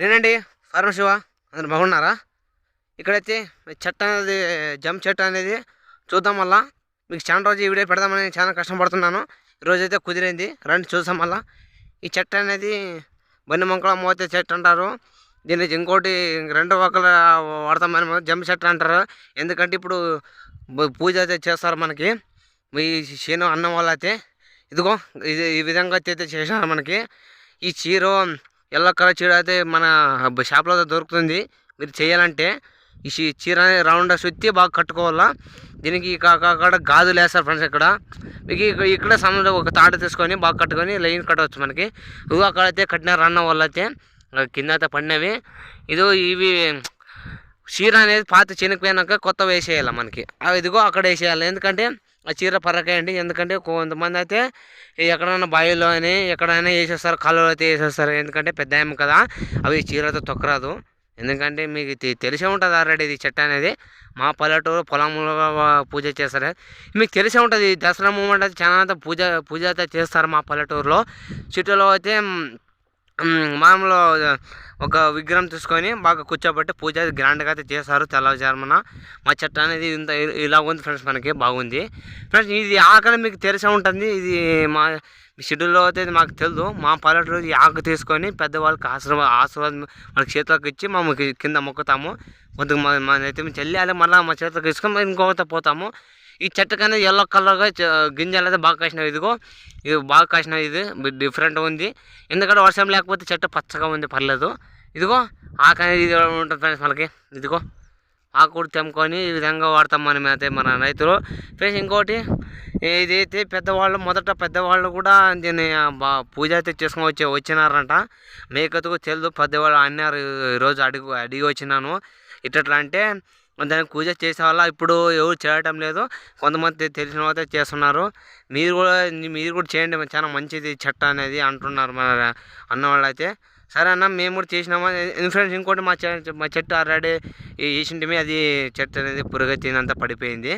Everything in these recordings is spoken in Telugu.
నేనండి ఫార్మ శివ. అందరు బాగున్నారా? ఇక్కడైతే చెట్టు అనేది జంప్ చెట్టు అనేది చూద్దాం మళ్ళా. మీకు చాలా రోజు ఈ వీడియో పెడదామని చాలా కష్టపడుతున్నాను. ఈరోజు అయితే కుదిరింది. రండి చూసాం మళ్ళా. ఈ చెట్టు అనేది బన్ని మొక్కల మోతే చెట్టు అంటారు. దీన్ని ఇంకోటి రెండు ఒక్కల వాడతామని జంప్ చెట్టు అంటారు. ఎందుకంటే ఇప్పుడు పూజ అయితే చేస్తారు మనకి. ఈ శని అన్నం వల్ల అయితే ఇదిగో ఇది ఈ విధంగా అయితే చేశారు మనకి. ఈ చీర ఎల్లో కలర్ చీర అయితే మన షాప్లో దొరుకుతుంది. మీరు చేయాలంటే ఈ చీర అనేది రౌండ్ సుత్తి బాగా కట్టుకోవాలా. దీనికి అక్కడ గాజులు వేస్తారు ఫ్రెండ్స్ ఇక్కడ. మీకు ఇక్కడ సమయంలో ఒక తాట తీసుకొని బాగా కట్టుకొని లైన్ కట్టవచ్చు మనకి. అక్కడైతే కట్టినారు అన్న వల్ల అయితే కింద అయితే పడినవి. ఇదో ఇవి చీర అనేది పాత చినిగిపోయినాక కొత్త వేసేయాలి మనకి. అవి ఇదిగో అక్కడ వేసేయాలి. ఎందుకంటే ఆ చీర పరకేయండి. ఎందుకంటే కొంతమంది అయితే ఎక్కడైనా బావిలో అని ఎక్కడైనా వేసేస్తారు కాలువలో అయితే వేసేస్తారు. ఎందుకంటే పెద్ద కదా అవి చీరతో తొక్కరాదు. ఎందుకంటే మీకు తెలిసే ఉంటుంది ఆల్రెడీ ఇది చెట్టు అనేది. మా పల్లెటూరు పొలంలో పూజ చేస్తారు. మీకు తెలిసే ఉంటుంది దసరా మూమెంట్ అయితే చాలా అంతా పూజ పూజ అయితే చేస్తారు మా పల్లెటూరులో. సిటీలో అయితే మామూలు ఒక విగ్రహం తీసుకొని బాగా కూర్చోబెట్టి పూజ గ్రాండ్గా అయితే చేస్తారు తెల్లవారుజామున. మా చెట్టు అనేది ఇంత ఇలా ఉంది ఫ్రెండ్స్ మనకి బాగుంది. ఫ్రెండ్స్ ఇది ఆకలి మీకు తెలిసే ఉంటుంది. ఇది మా షెడ్యూల్లో అయితే మాకు తెలియదు మా పల్లెటూరు ఈ ఆకు తీసుకొని పెద్దవాళ్ళకి ఆశీర్వా ఆశీర్వాదం మన చేతులకు ఇచ్చి మేము కింద మొక్కుతాము. కొద్దిగా మా అయితే నెత్తి అలా మళ్ళీ మా చేతులకు ఇసుకొని ఇంకొకరితో పోతాము. ఈ చెట్టుకు అనేది ఎల్లో కలర్గా గింజలు అయితే బాగా కాసినవి ఇదిగో ఇది బాగా కాసినవి ఇది డిఫరెంట్ ఉంది. ఎందుకంటే వర్షం లేకపోతే చెట్టు పచ్చగా ఉంది. పర్లేదు. ఇదిగో ఆకు అనేది ఇది ఉంటుంది ఫ్రెండ్స్ మనకి. ఇదిగో ఆకు కూడా తెంపుకొని ఈ విధంగా వాడతాం మనం అయితే మన రైతులు. ఫ్రెండ్స్ ఇంకోటి ఇదైతే పెద్దవాళ్ళు మొదట పెద్దవాళ్ళు కూడా దీన్ని బా పూజ అయితే చేసుకొని వచ్చి వచ్చినారంట. మేకతకు తెలుదు పెద్దవాళ్ళు అన్నారు ఈరోజు అడిగి అడిగి వచ్చినాను. ఇట్లా అంటే దానికి పూజ చేసేవాళ్ళ ఇప్పుడు ఎవరు చేయటం లేదు. కొంతమంది తెలిసిన వాళ్ళైతే చేస్తున్నారు. మీరు కూడా మీరు కూడా చేయండి చాలా మంచిది చెట్ట అనేది అంటున్నారు మన అన్న వాళ్ళైతే. అయితే సరే అన్న మేము కూడా చేసినామా? ఫ్రెండ్స్ ఇంకోటి మా చెట్టు మా చెట్టు ఆల్రెడీ వేసింటిమి అది చెట్టు అనేది పురుగు తినంతా పడిపోయింది.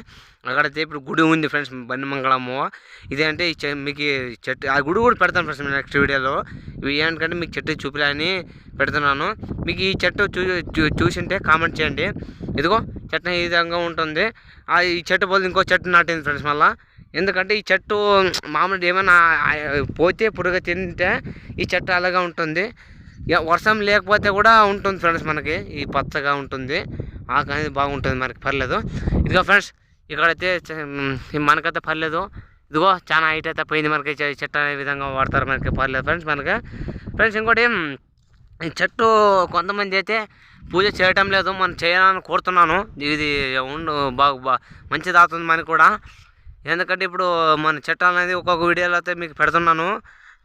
అక్కడైతే ఇప్పుడు గుడి ఉంది ఫ్రెండ్స్ బన్నిమంగళమ్మ ఇదేంటే ఈ మీకు చెట్టు ఆ గుడి కూడా పెడతాను ఫ్రెండ్స్ నెక్స్ట్ వీడియోలో. ఇవి ఏంటంటే మీకు చెట్టు చూపిలని పెడుతున్నాను. మీకు ఈ చెట్టు చూ చూ- చూసింటే కామెంట్ చేయండి. ఇదిగో చెట్టు ఈ విధంగా ఉంటుంది. ఆ ఈ చెట్టు పోతే ఇంకో చెట్టు నాటింది ఫ్రెండ్స్ మళ్ళీ. ఎందుకంటే ఈ చెట్టు మామూలు ఏమైనా పోతే పురుగు తింటే ఈ చెట్టు అలాగా ఉంటుంది. ఇక వర్షం లేకపోతే కూడా ఉంటుంది ఫ్రెండ్స్ మనకి. ఈ పచ్చగా ఉంటుంది. ఆకు అనేది బాగుంటుంది మనకి పర్లేదు. ఇదిగో ఫ్రెండ్స్ ఇక్కడైతే మనకైతే పర్లేదు. ఇదిగో చాలా హైట్ అయితే పోయింది మనకి. చెట్టు అనే విధంగా వాడతారు మనకి పర్లేదు ఫ్రెండ్స్ మనకి. ఫ్రెండ్స్ ఇంకోటి ఈ చెట్టు కొంతమంది అయితే పూజ చేయటం లేదు మనం చేయాలని కోరుతున్నాను. ఇది ఉండు బాగా బా మంచిది అవుతుంది మనకి కూడా. ఎందుకంటే ఇప్పుడు మన చెట్టు అనేది ఒక్కొక్క వీడియోలో అయితే మీకు పెడుతున్నాను.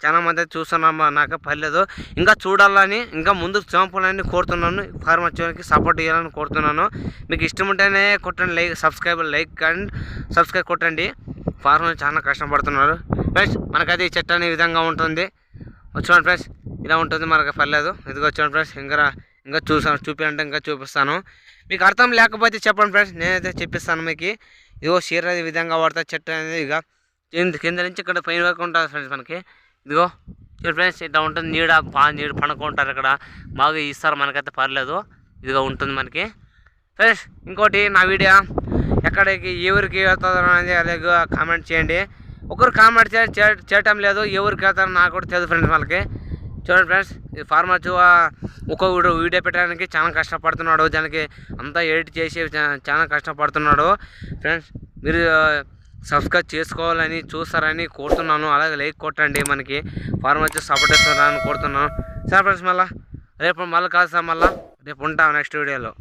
చాలా మంది అయితే చూస్తున్నాం నాకు పర్లేదు ఇంకా చూడాలని ఇంకా ముందుకు చంపాలని కోరుతున్నాను. ఫార్మర్కి సపోర్ట్ చేయాలని కోరుతున్నాను. మీకు ఇష్టం ఉంటేనే కొట్టండి like subscribe like and subscribe కొట్టండి. ఫార్మర్ చాలా కష్టపడుతున్నారు. ఫ్రెండ్స్ మనకైతే ఈ చెట్టు అనే విధంగా ఉంటుంది. చూడండి ఫ్రెండ్స్ ఇలా ఉంటుంది మనకు పర్లేదు. ఇదిగో వచ్చాను ఫ్రెండ్స్ ఇంకా ఇంకా చూసాను చూపించంటే ఇంకా చూపిస్తాను. మీకు అర్థం లేకపోతే చెప్పండి ఫ్రెండ్స్ నేనైతే చెప్పిస్తాను మీకు. ఇదిగో చీర ఈ విధంగా వాడతా చెట్టు అనేది ఇక కింద నుంచి ఇక్కడ పైన వరకు ఉంటుంది ఫ్రెండ్స్ మనకి. ఇదిగో చూడు ఫ్రెండ్స్ ఇట్లా ఉంటుంది. నీడ బాగా నీడ పనుకుంటారు ఇక్కడ. బాగా ఇస్తారు మనకైతే పర్లేదు. ఇదిగో ఉంటుంది మనకి. ఫ్రెండ్స్ ఇంకోటి నా వీడియో ఎక్కడికి ఎవరికి వెళ్తుందో అనేది అలాగే కామెంట్ చేయండి. ఒకరు కామెంట్ చే చేయటం లేదు ఎవరికి వెళ్తారో నాకు కూడా తెలియదు ఫ్రెండ్స్ వాళ్ళకి చూడండి ఫ్రెండ్స్ ఈ ఫార్మర్ ఒక్కొక్క వీడియో వీడియో పెట్టడానికి చాలా కష్టపడుతున్నాడు. దానికి అంతా ఎడిట్ చేసి చాలా కష్టపడుతున్నాడు. ఫ్రెండ్స్ మీరు సబ్స్క్రైబ్ చేసుకోవాలని చూస్తారని కోరుతున్నాను. అలాగే లైక్ కొట్టండి మనకి. ఫార్మర్ సపోర్ట్ చేస్తారని కోరుతున్నాను. సరే ఫ్రెండ్స్ మళ్ళీ రేపు మళ్ళీ కాదు సార్ మళ్ళీ. రేపు ఉంటాం నెక్స్ట్ వీడియోలో.